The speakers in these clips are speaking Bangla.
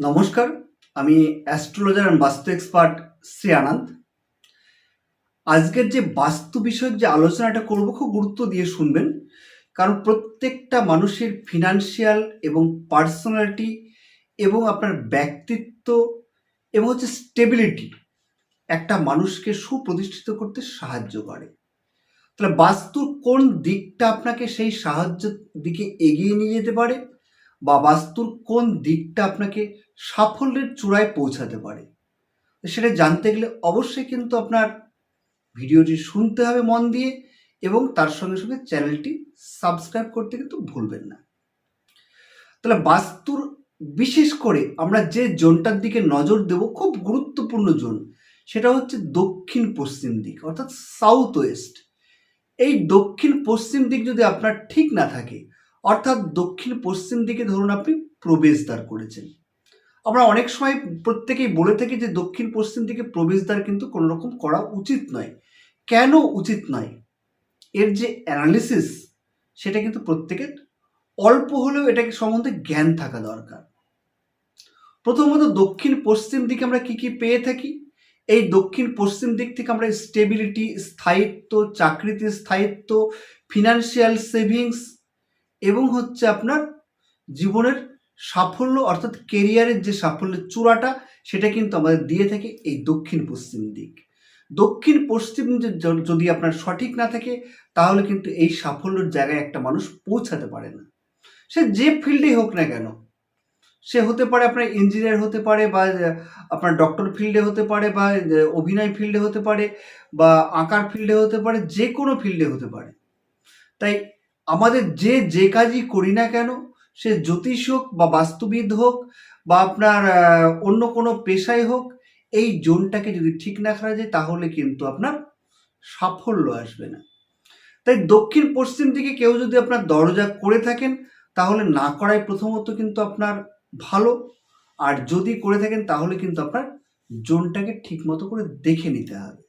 নমস্কার, আমি astrologer and vastu expert Shri Anand. আজকের যে বাস্তু বিষয়ক যে আলোচনাটা করব, খুব গুরুত্ব দিয়ে শুনবেন। কারণ প্রত্যেকটা মানুষের ফিনান্সিয়াল এবং পার্সোনালিটি এবং আপনার ব্যক্তিত্ব এবং হচ্ছে স্টেবিলিটি একটা মানুষকে সুপ্রতিষ্ঠিত করতে সাহায্য করে। তাহলে বাস্তুর কোন দিকটা আপনাকে সেই সাহায্যের দিকে এগিয়ে নিয়ে যেতে পারে? বা বাস্তুর কোন দিকটা আপনাকে সাফল্যের চূড়ায় পৌঁছাতে পারে? সেটা জানতে গেলে অবশ্যই কিন্তু আপনার ভিডিওটি শুনতে হবে মন দিয়ে এবং তার সঙ্গে সঙ্গে চ্যানেলটি সাবস্ক্রাইব করতে কিন্তু ভুলবেন না। তাহলে বাস্তুর বিশেষ করে আমরা যে জোনটার দিকে নজর দেব, খুব গুরুত্বপূর্ণ জোন, সেটা হচ্ছে দক্ষিণ পশ্চিম দিক, অর্থাৎ সাউথ ওয়েস্ট এই দক্ষিণ পশ্চিম দিক যদি আপনার ঠিক না থাকে অর্থাৎ দক্ষিণ পশ্চিম দিকে ধরুন আপনি প্রবেশদ্বার করেছেন। আমরা অনেক সময় প্রত্যেকেই বলে থাকি যে দক্ষিণ পশ্চিম দিকে প্রবেশদ্বার কিন্তু কোনো রকম করা উচিত নয়। কেন উচিত নয়? এর যে অ্যানালিসিস সেটা কিন্তু প্রত্যেকের অল্প হলেও এটাকে সম্বন্ধে জ্ঞান থাকা দরকার। প্রথমত দক্ষিণ পশ্চিম দিকে আমরা কি কি পেয়ে থাকি? এই দক্ষিণ পশ্চিম দিক থেকে আমরা স্টেবিলিটি স্থায়িত্ব, চাকরিতে স্থায়িত্ব ফিনান্সিয়াল সেভিংস এবং হচ্ছে আপনার জীবনের সাফল্য, অর্থাৎ কেরিয়ারের যে সাফল্যের চূড়াটা, সেটা কিন্তু আমাদের দিয়ে থাকে এই দক্ষিণ পশ্চিম দিক। দক্ষিণ পশ্চিম যদি আপনার সঠিক না থাকে, তাহলে কিন্তু এই সাফল্যের জায়গায় একটা মানুষ পৌঁছাতে পারে না। সে যে ফিল্ডেই হোক না কেন, সে হতে পারে আপনার ইঞ্জিনিয়ার হতে পারে বা আপনার ডক্টর ফিল্ডে হতে পারে বা অভিনয় ফিল্ডে হতে পারে বা, আঁকার ফিল্ডে হতে পারে, যে কোনো ফিল্ডে হতে পারে। তাই আমাদের যে যে কাজই করি না কেন, সে জ্যোতিষ হোক বা বাস্তুবিদ হোক বা আপনার অন্য কোনো পেশায় হোক, এই জোনটাকে যদি ঠিক না করা যায়, তাহলে কিন্তু আপনার সাফল্য আসবে না। তাই দক্ষিণ পশ্চিম দিকে কেউ যদি আপনার দরজা করে থাকেন, তাহলে না করাই প্রথমত কিন্তু আপনার ভালো। আর যদি করে থাকেন, তাহলে কিন্তু আপনার জোনটাকে ঠিক মতো করে দেখে নিতে হবে।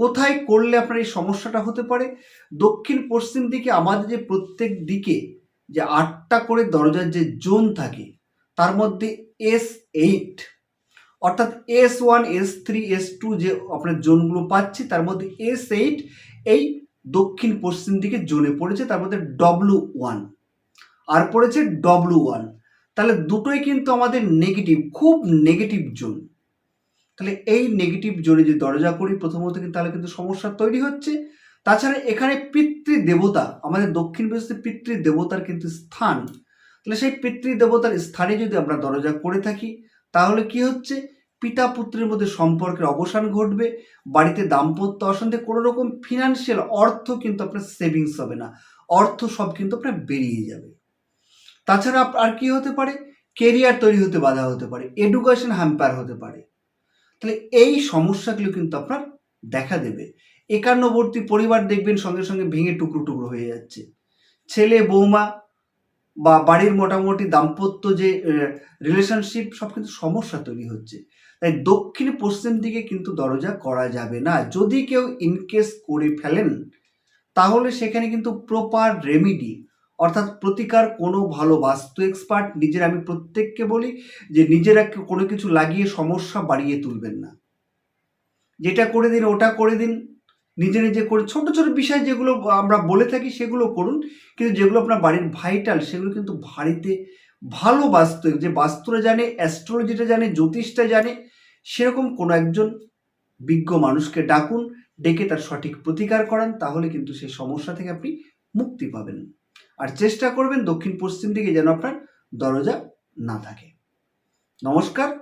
কোথায় করলে আপনার এই সমস্যাটা হতে পারে? দক্ষিণ পশ্চিম দিকে আমাদের যে প্রত্যেক দিকে যে আটটা করে দরজার যে জোন থাকে, তার মধ্যে এস এইট অর্থাৎ S one S three S two যে আপনার জোনগুলো পাচ্ছি, তার মধ্যে এস এইট এই দক্ষিণ পশ্চিম দিকে জোনে পড়েছে, তার মধ্যে ডব্লু ওয়ান আর পড়েছে ডব্লু ওয়ান তাহলে দুটোই কিন্তু আমাদের নেগেটিভ খুব নেগেটিভ জোন। তাহলে এই নেগেটিভ জোরে যে দরজা করি প্রথমত কিন্তু তাহলে কিন্তু সমস্যা তৈরি হচ্ছে। তাছাড়া এখানে পিতৃ দেবতা আমাদের দক্ষিণ পিতৃ দেবতার কিন্তু স্থান। তাহলে সেই পিতৃ দেবতার স্থানে যদি আমরা দরজা করে থাকি, তাহলে কি হচ্ছে? পিতা পুত্রের মধ্যে সম্পর্কের অবসান ঘটবে, বাড়িতে দাম্পত্য অশান্তি কোনো রকম ফিনান্সিয়াল অর্থ কিন্তু আপনার সেভিংস হবে না। অর্থ সব কিন্তু আপনার বেরিয়ে যাবে। তাছাড়া আর কি হতে পারে? কেরিয়ার তৈরি হতে বাধা হতে পারে। এডুকেশন হ্যাম্পার হতে পারে। তাহলে এই সমস্যাগুলো কিন্তু আপনার দেখা দেবে। একান্নবর্তী পরিবার দেখবেন সঙ্গে সঙ্গে ভেঙে টুকরো টুকরো হয়ে যাচ্ছে। ছেলে, বৌমা বা বাড়ির মোটামুটি দাম্পত্য যে রিলেশনশিপ সব কিন্তু সমস্যা তৈরি হচ্ছে। তাই দক্ষিণ পশ্চিম দিকে কিন্তু দরজা করা যাবে না। যদি কেউ ইনকেস করে ফেলেন, তাহলে সেখানে কিন্তু প্রপার রেমিডি অর্থাৎ প্রতিকার কোনো ভালো বাস্তু এক্সপার্ট নিজের আমি প্রত্যেককে বলি যে নিজেরা কোনো কিছু লাগিয়ে সমস্যা বাড়িয়ে তুলবেন না। যেটা করে দিন, ওটা করে দিন, নিজে নিজে করে, ছোট ছোট বিষয় যেগুলো আমরা বলে থাকি সেগুলো করুন, কিন্তু যেগুলো আপনার বাড়ির ভাইটাল সেগুলো কিন্তু বাড়িতে ভালো বাস্তু, যে বাস্তুরা জানে অ্যাস্ট্রোলজিটা জানে, জ্যোতিষটা জানে, সেরকম কোনো একজন বিজ্ঞ মানুষকে ডাকুন, ডেকে তার সঠিক প্রতিকার করান, তাহলে কিন্তু সেই সমস্যা থেকে আপনি মুক্তি পাবেন। আর চেষ্টা করবেন দক্ষিণ পশ্চিম দিকে যেন আপনার দরজা না থাকে। নমস্কার,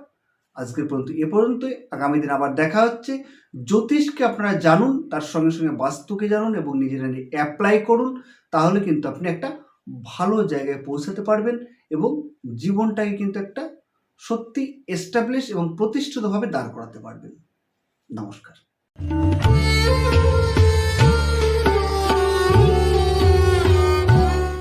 আজকের পর্যন্ত এ পর্যন্তই। আগামী দিন আবার দেখা হচ্ছে। জ্যোতিষকে আপনারা জানুন, তার সঙ্গে সঙ্গে বাস্তুকে জানুন এবং নিজেরা অ্যাপ্লাই করুন, তাহলে কিন্তু আপনি একটা ভালো জায়গায় পৌঁছাতে পারবেন এবং জীবনটাকে কিন্তু একটা সত্যি এস্টাবলিশ এবং প্রতিষ্ঠিতভাবে দাঁড় করাতে পারবেন। নমস্কার।